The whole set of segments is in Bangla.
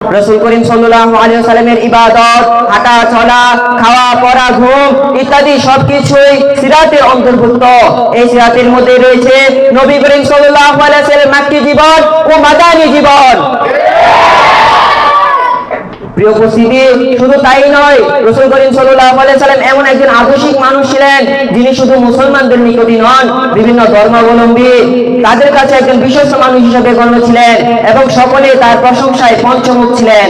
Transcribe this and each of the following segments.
রসুল করিম সাল্লাল্লাহু আলাইহি সালামের ইবাদত, হাঁটা, চলা, খাওয়া, পড়া, ঘুম ইত্যাদি সবকিছুই সিরাতের অন্তর্ভুক্ত। এই সিরাতের মধ্যে রয়েছে নবী করিম সাল্লাল্লাহু আলাইহি সাল্লামের মাতৃ জীবন ও মাদানী জীবন। প্রিয় উপস্থিতি শুধু তাই নয় রসুল করিম সাল্লাল্লাহু আলাইহি সাল্লাম এমন একজন আদর্শিক মানুষ ছিলেন যিনি শুধু মুসলমানদের নিকটই নন বিভিন্ন ধর্মাবলম্বী তাদের কাছে একজন বিশ্বস্ত মানুষ হিসেবে গণ্য ছিলেন এবং সকলে তার প্রশংসায় পঞ্চমুখ ছিলেন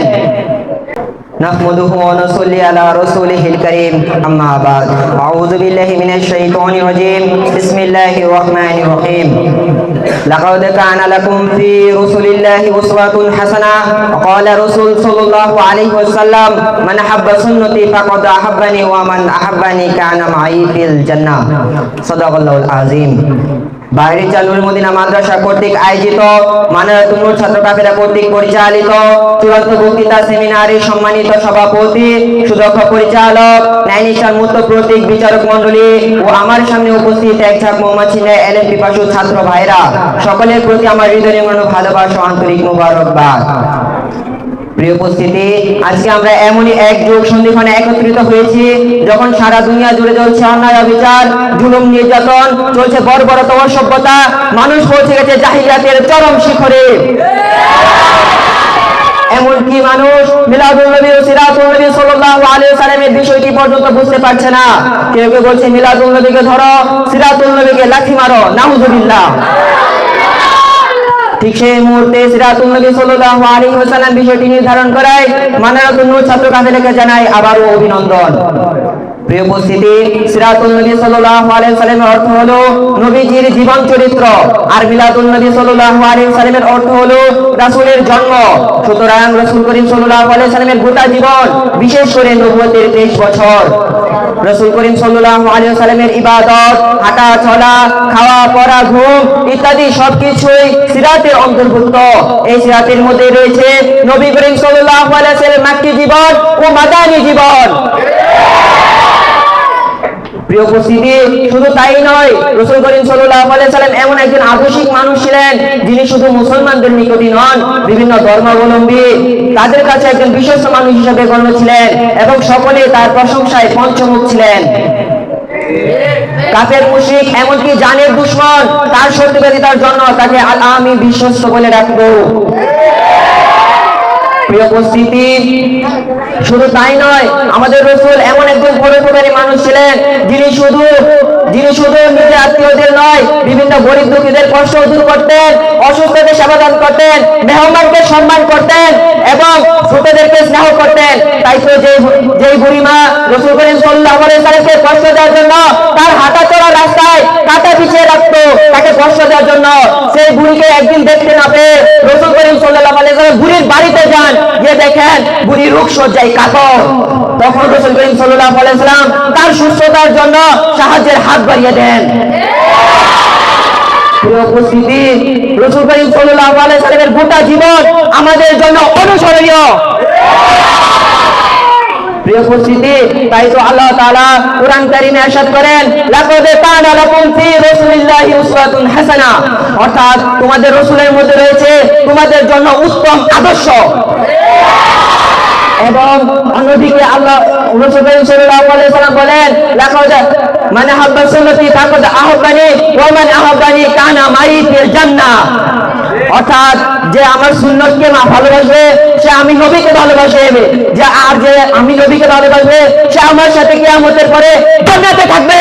نحمده ونصلي على رسوله الكريم أما بعد أعوذ بالله من الشيطان الرجيم بسم الله الرحمن الرحيم لقد كان لكم في رسل الله أسوة حسنة قال رسول صلى الله عليه وسلم من أحب سنتي فقد أحبني ومن أحبني كان معي في الجنة صدق الله العظيم বাইরে চালুর মদিনা মাদ্রাসা কর্তৃক আয়োজিত মানুষ ছাত্র কাফেরা কর্তৃক পরিচালিত চূড়ান্ত বক্তৃতা সেমিনারে সম্মানিত সভাপতি, সুদক্ষ পরিচালক ন্যায়নিষ্ঠান মূর্ত প্রতীক বিচারক মন্ডলী ও আমার সামনে উপস্থিত এক ঝাঁক নেয় এলএম পিপাসু ছাত্র ভাইরা। সকলের প্রতি আমার হৃদয় ভালোবাসা আন্তরিক মুবারকবাদ। প্রিয় উপস্থিতি, আজকে আমরা এমনই এক যুগ একত্রিত হয়েছি, যখন সারা দুনিয়া জুড়ে চলছে অন্যায় অবিচার, জুলুম, নির্যাতন, চলছে সভ্যতা মানুষ পৌঁছে গেছে জাহিলিয়াতের চরম শিখরে। এমনকি মানুষ মিলাদুল নবী ও সিরাতুল নবী সাল্লাল্লাহু বিষয়টি পর্যন্ত বুঝতে পারছে না। কেউ কেউ বলছে, মিলাদুল নবীকে ধরো, সিরাতুল নবীকে লাথি মারো, নাউজুবিল্লাহ। ঠিক সেই মুহূর্তে বিষয়টি নির্ধারণ করায় মানে ছাত্র রেখে জানাই আবারও অভিনন্দন। চরিত্র। আর অর্থ জন্ম। সুতরাং করিম গোটা জীবন, বিশেষ করে নবুয়তের 23 বছর। রসুল করিম সাল্লাল্লাহু আলাইহি সাল্লামের ইবাদত, হাঁটা, চলা, খাওয়া, পড়া, ঘুম ইত্যাদি সবকিছুই সিরাতের অন্তর্ভুক্ত। এই সিরাতের মধ্যে রয়েছে নবী করিম সাল্লাল্লাহু আলাইহি সাল্লামের মাক্কি জীবন ও মাদানী জীবন। প্রিয় উপস্থিতি, শুধু তাই নয়, রসুল করিম সাল্লাম এমন একজন মানুষ ছিলেন, যিনি শুধু মুসলমানদের নিকটই নন, বিভিন্ন ধর্মাবলম্বী, তাদের কাছে একজন বিশ্বস্ত মানুষ হিসেবে গণ্য ছিলেন এবং সকলে তার প্রশংসায় পঞ্চমুখ ছিলেন। কাফের মুশরিক এমনকি জানের দুশ্মন, তার সত্যবাদিতার জন্য তাকে আমি বিশ্বস্ত বলে রাখব শুধু তাই নয়, আমাদের রসুল এমন একজন পরোপকারী মানুষ ছিলেন, যিনি শুধু যিনি শুধু নিজের আত্মীয়দের নয়, বিভিন্ন গরিব দুঃখীদের কষ্ট দূর করতেন, অসুস্থদের সেবাদান করতেন, মেহমানকে সম্মান করতেন, এবং ছোটদেরকে স্নেহ করতেন। তাই তো যে যেই বুড়িমা রসুল করিম সাল্লাহ কষ্ট দেওয়ার জন্য তার হাঁটা চলা রাস্তায় কাটা পিছিয়ে রাখতো, তাকে কষ্ট দেওয়ার জন্য, সেই বুড়িকে একদিন দেখতে না পেয়ে রসুল করিম সাল্লাহ বাড়িতে যান গিয়ে দেখেন বুড়ি রোগ সজ্জায় কাতর। তখন রসুল করিম সাল্লাহ সাল্লাম তার সুস্থতার জন্য সাহায্যের হাত বাড়িয়ে দেন। জীবন আমাদের জন্য অনুসরণীয়। প্রিয় উপস্থিতি তাই তো আল্লাহ তাআলা কোরআন কারীমে ارشاد করেন লাকাদ কানা লাকুম ফি রাসূলিল্লাহি উসওয়াতুন হাসানা অর্থাৎ তোমাদের রাসূলের মধ্যে রয়েছে তোমাদের জন্য উত্তম আদর্শ এবং অন্যদিকে আল্লাহ রাসূল সাল্লাল্লাহু আলাইহি সাল্লাম বলেন লাকাদ মান আহাব্বা সুন্নতি ফাকাদ আহাব্বানি ওয়া মান আহাব্বানি কানা মাই ফিল জান্নাহ অর্থাৎ যে আমার সুন্নতকে মা ভালোবাসবে, সে আমি নবীকে ভালোবাসে যে আর যে আমি নবীকে ভালোবাসবে, সে আমার সাথে কিয়ামতের পরে জান্নাতে থাকবে।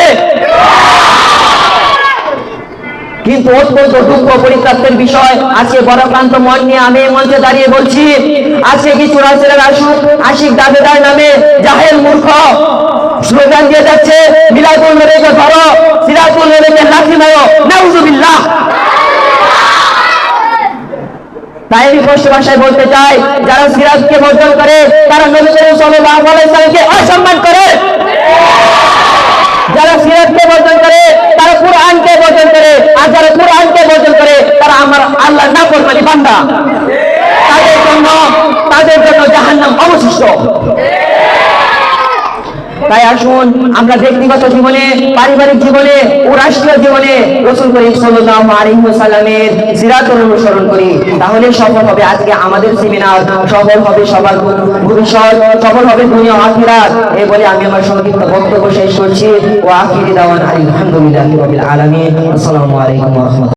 কিন্তু অত্যন্ত দুঃখ পরিত্যাক্তের বিষয় আজকে বড়ক্রান্ত মন নিয়ে আমি মঞ্চে দাঁড়িয়ে বলছি আজকে কিছু রাসেলের আসুক আশিক দাবেদার নামে জাহেল মূর্খ। স্লোগান দিয়ে যাচ্ছে, মিলাদুল নবীকে ধরো, সিরাজুল নবীকে লাঠি মারো, নাউজুবিল্লাহ। তাই স্পষ্ট ভাষায় বলতে চাই যারা সিরাজকে বর্জন করে, তারা নবী করিম সাল্লাল্লাহু আলাইহি সাল্লামকে অসম্মান করে। যারা সিরাজকে বর্জন করে, তারা কুরআনকে বর্জন করে। আর যারা কুরআনকে বর্জন করে, তারা আমার আল্লাহ না করবানি বান্দা। তাদের জন্য তাদের জন্য জাহান্নাম অবশিষ্ট। তাই আসুন, আমরা ব্যক্তিগত জীবনে, পারিবারিক জীবনে ও রাষ্ট্রীয় জীবনে রসুল করিম সাল্লাল্লাহু আলাইহি ওয়াসাল্লামের সিরাতের অনুসরণ করি। তাহলে সফল হবে আজকে আমাদের সেমিনার সফল হবে সবার ভবিষ্যৎ, সফল হবে দুনিয়া আখিরাত। এই বলে আমি আমার সংক্ষিপ্ত বক্তব্য শেষ করছি। ও আখিরি দাওয়ান আলহামদুলিল্লাহি আলামিন। আসসালামু আলাইকুম